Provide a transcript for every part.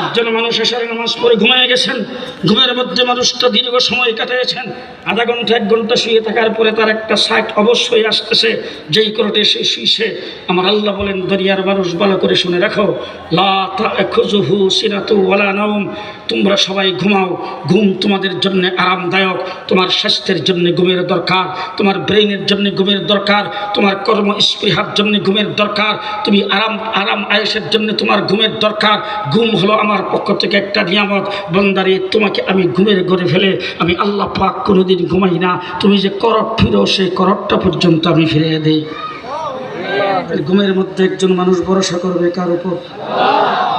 একজন মানুষ এসে নামাজ পড়ে ঘুমিয়ে গেছেন। ঘুমের মধ্যে মানুষটা দীর্ঘ সময় কাটিয়েছেন আধা ঘণ্টা, এক ঘণ্টা শুয়ে থাকার পরে তার একটা সাইট অবশ্যই আসতেছে। যেই করটে সে শুইছে আমার আল্লাহ বলেন, দরিয়ার মানুষ ভালো করে শুনে রাখো। লা খুজুহু সিরাতু ওয়ালা নাওম। তোমরা সবাই ঘুমাও। ঘুম তোমাদের জন্য আরামদায়ক। তোমার স্বাস্থ্যের জন্য ঘুমের দরকার। তোমার ব্রেইনের জন্য ঘুমের দরকার। তোমার কর্ম স্পৃহার জন্য ঘুমের দরকার। তুমি আরাম আরাম আয়েসের জন্য তোমার ঘুমের দরকার। ঘুম হলো আমার পক্ষ থেকে একটা নিয়ামত, বন্দারে, তোমাকে আমি ঘুমের ঘরে ফেলে আমি আল্লাহ পাক কোনোদিন ঘুমাই না। তুমি যে করট ফিরো, সেই করটটা পর্যন্ত আমি ফিরে দিই। ঘুমের মধ্যে একজন মানুষ ভরসা করবে কার উপর?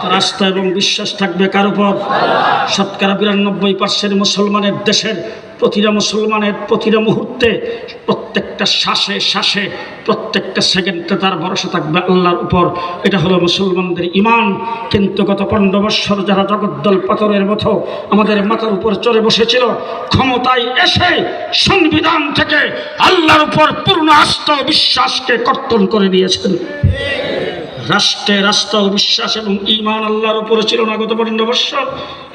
তার আস্থা এবং বিশ্বাস থাকবে কার উপর? শতকরা বিরানব্বই পার্সেন্ট মুসলমানের দেশের প্রতিটা মুসলমানের প্রতিটা মুহূর্তে, প্রত্যেকটা শ্বাসে শ্বাসে, প্রত্যেকটা সেকেন্ডে তার ভরসা থাকবে আল্লাহর উপর। এটা হলো মুসলমানদের ইমান কিন্তু গত পনেরো বৎসর যারা জগদ্দল পাথরের মতো আমাদের মাথার উপর চড়ে বসেছিল, ক্ষমতায় এসে সংবিধান থেকে আল্লাহর উপর পূর্ণ আস্থা বিশ্বাসকে কর্তন করে দিয়েছেন রাষ্ট্রে ও বিশ্বাস এবং ইমান আল্লাহর উপরে ছিল না গত পনেরো বৎসর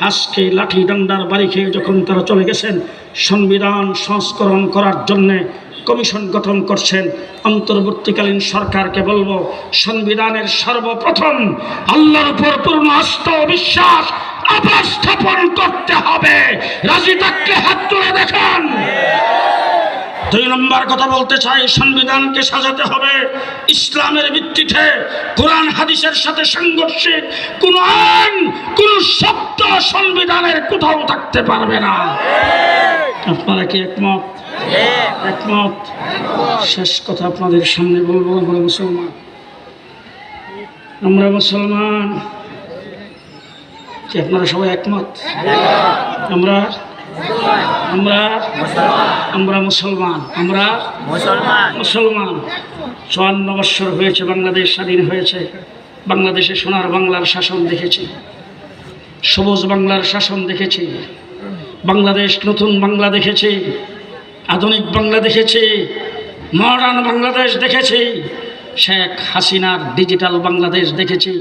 আজকে লাঠি ডান্ডার বাড়ি খেয়ে যখন তারা চলে গেছেন, সংবিধান সংস্করণ করার জন্যে কমিশন গঠন করছেন, অন্তর্বর্তীকালীন সরকারকে বলব, সংবিধানের সর্বপ্রথম আল্লাহর উপর পূর্ণ আস্থা বিশ্বাস আবার স্থাপন করতে হবে। রাজি থাকলে হাত তুলে দেখান। দুই নম্বর কথা বলতে চাই, সংবিধানকে সাজাতে হবে। ইসলামের ভিত্তিতে কোরআন, হাদিসের সাথে সংঘর্ষে কোন আইন, কোন শব্দ সংবিধানের কোথাও থাকতে পারবে না। আপনারা কি একমত? একমত? শেষ কথা আপনাদের সামনে বলব, আমরা মুসলমান। আমরা মুসলমান। কি আপনারা সবাই একমত? আমরা আমরা আমরা মুসলমান আমরা মুসলমান। মুসলমান। চুয়ান্ন বৎসর হয়েছে বাংলাদেশ স্বাধীন হয়েছে। বাংলাদেশে সোনার বাংলার শাসন দেখেছি। সবুজ বাংলার শাসন দেখেছি। বাংলাদেশ নতুন বাংলা দেখেছি। আধুনিক বাংলা দেখেছি। মডার্ন বাংলাদেশ দেখেছি। শেখ হাসিনার ডিজিটাল বাংলাদেশ দেখেছি।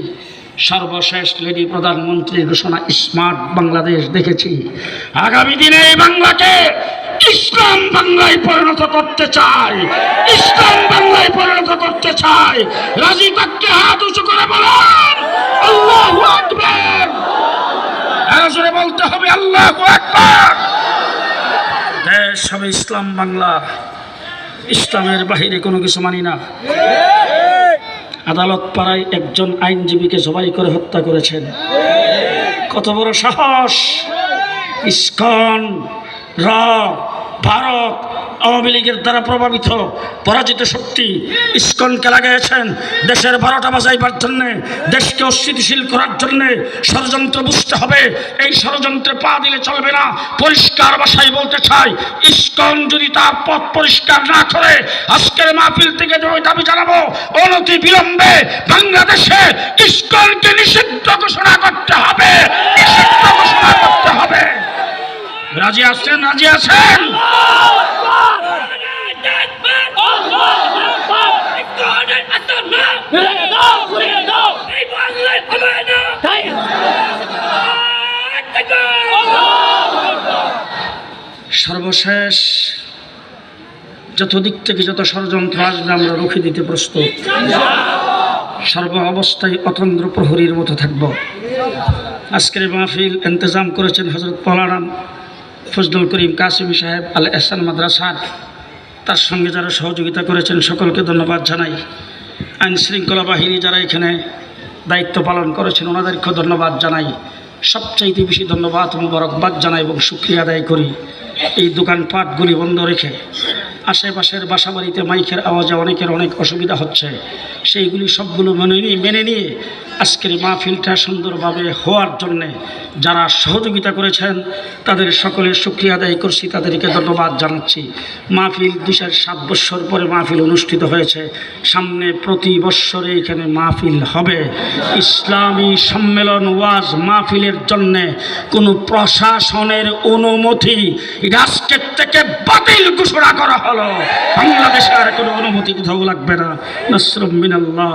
সর্বশেষ লেডি প্রধানমন্ত্রীর ঘোষণা স্মার্ট বাংলাদেশ দেখেছি, আগামী দিনে এই বাংলাকে ইসলাম বাংলায় পরিণত করতে চাই। ইসলাম বাংলায় পরিণত করতে চাই। রাজি থাকতে হাত উঁচু করে বলেন, আল্লাহু আকবার। আরও বলতে হবে, আল্লাহ দেশ হবে ইসলাম বাংলা। ইসলামের বাহিরে কোনো কিছু মানি না। আদালত পাড়ায় একজন আইনজীবীকে জবাই করে হত্যা করেছেন। কত বড় সাহস! ইস্কন র ভারত আওয়ামী লীগের দ্বারা প্রভাবিত, পরাজিত শক্তি ইস্কনকে লাগাইছেন দেশের বারোটা বাজাইবার জন্যে, দেশকে অস্থিতিশীল করার জন্যে ষড়যন্ত্র বুঝতে হবে। এই ষড়যন্ত্রে পা দিলে চলবে না। পরিষ্কার ভাষায় বলতে চাই, ইস্কন যদি তার পথ পরিষ্কার না করে, আজকের মাহফিল থেকে যে ওই দাবি জানাব, অনতি বিলম্বে বাংলাদেশে ইস্কনকে নিষিদ্ধ ঘোষণা করতে হবে। নিষিদ্ধ ঘোষণা করতে হবে। রাজি আছেন? রাজি আছেন? সর্বশেষ যত দিক থেকে। যত ষড়যন্ত্র আসবে আমরা রুখে দিতে প্রস্তুত। সর্ব অবস্থায় অতন্দ্র প্রহরীর মতো থাকব। আজকের মাহফিল ইন্তজাম করেছেন হজরত মৌলানা ফজলুল করিম কাসিমি সাহেব আল এহসান মাদ্রাসার। তার সঙ্গে যারা সহযোগিতা করেছেন সকলকে ধন্যবাদ জানাই। আইন শৃঙ্খলা বাহিনী যারা এখানে দায়িত্ব পালন করেছেন, ওনাদেরকে ধন্যবাদ জানাই। সবচাইতে বেশি ধন্যবাদ মুবারকবাদ জানাই এবং সুক্রিয়া আদায় করি। এই দোকানপাটগুলি বন্ধ রেখে আশেপাশের বাসাবাড়িতে মাইকের আওয়াজে অনেকের অনেক অসুবিধা হচ্ছে। সেইগুলি সবগুলো মেনে নিয়ে মেনে নিয়ে আজকের মাহফিলটা সুন্দরভাবে হওয়ার জন্যে যারা সহযোগিতা করেছেন, তাদের সকলের সুক্রিয়া আদায় করছি, তাদেরকে ধন্যবাদ জানাচ্ছি। মাহফিল দুই সাত বৎসর পরে মাহফিল অনুষ্ঠিত হয়েছে। সামনে প্রতি বৎসরে এখানে মাহফিল হবে। ইসলামী সম্মেলন ওয়াজ মাহফিলের জন্যে কোনো প্রশাসনের অনুমতি রাষ্ট্রের থেকে বাতিল ঘোষণা করা হলো। বাংলাদেশে আর কোনো অনুমতি কোথাও লাগবে না। নসরুম মিনাল্লাহ